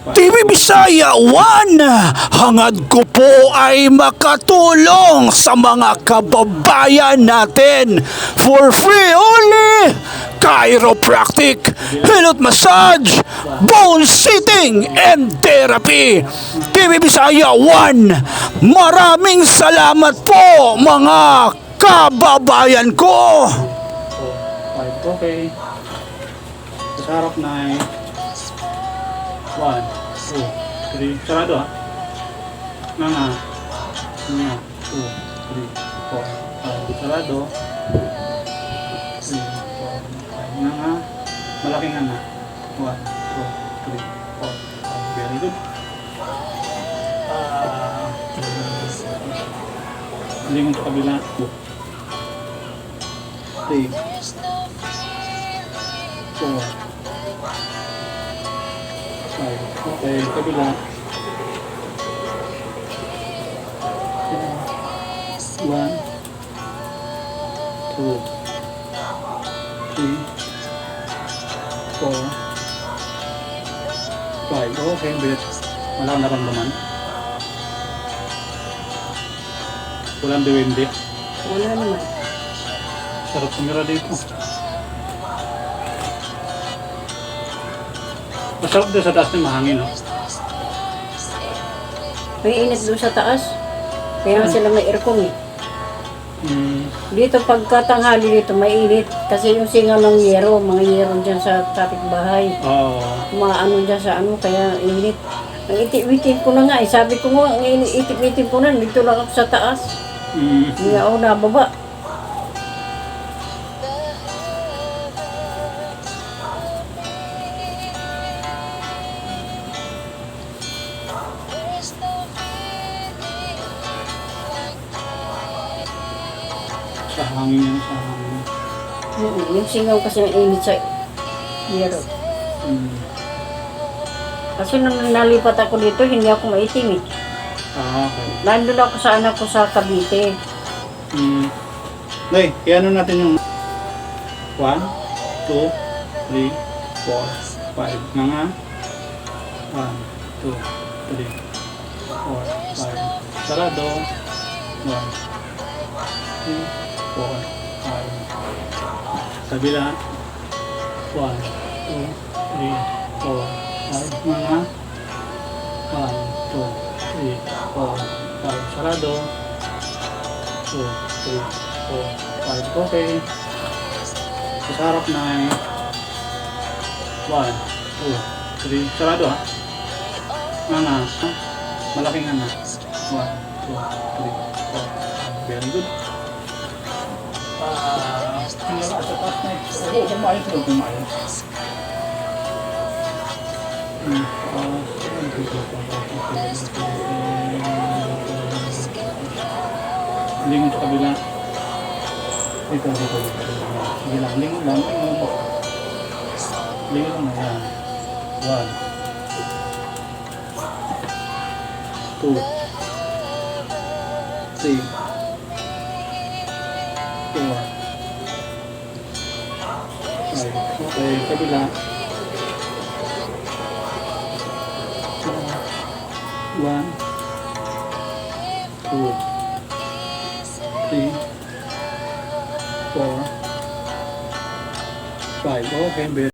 TV Bisaya 1, hangad ko po ay makatulong sa mga kababayan natin for free only. Chiropractic, hilot massage, bone sitting, and therapy. TV Bisaya 1, maraming salamat po mga kababayan ko. Okay. Sa harap na ay one, two, three. Sarado ha. Nga. Nga. Two, three, four, five. Sarado. Three, four, five. Nga nga. Malaki nga nga. One, two, three, four, five. Very good. Ah. Mo sa kabila. Three. Four. Five. Okay, kabila. One. Two. Three. Four. Five. Okay, bet. Wala kang naramdaman. Walang diwindi. Wala naman. Sarap tumira dito. Masarap din sa taas ng mahangin, no? May init doon sa taas. Kaya nga sila may aircon eh. Mm, Dito pagkatanghali dito may init. Kasi yung singaw ng yero, mga yero dyan sa kapitbahay. Oo. Mga ano dyan sa ano, kaya init. Ang itip-itip ko na nga eh. Sabi ko nga, ang itip-itip ko na, dito lang ako sa taas. Mm, Hindi ako nababa. Sa hangin yan, sa hangin. Mm, Yung singaw kasi ang init sa yero. Mm. Kasi nung nalipat ako dito, hindi ako maitim eh. Ah, okay. Nandun ako sa anak ko sa Cavite. Mm. Nay, kaya ano natin yung 1, 2, 3, 4, 5. Nga nga. 1, 2, 3, 4, 5. Sarado. 1, 3, 4, 5. Kabila. 1, 2, 3, 4, 5. Nga nga. 1, 2, 3, 4, 5. Sarado. 2, 3, 4, 5. Okay. Sa harap na ay 1, 2, 3. Sarado ha? Nga nga. Malaki nga nga. 1, 2, 3, 4, 5. Very good. Ah, ka sa taas na eh. Oo. Hmm. Ah, Lingon sa kabila. Dito, dito, dito. Sige lang, lingon lang, lingon mo. Lingon lang, yan. One. Two. Three. Kabila. One. Two. three, four, five. Okay.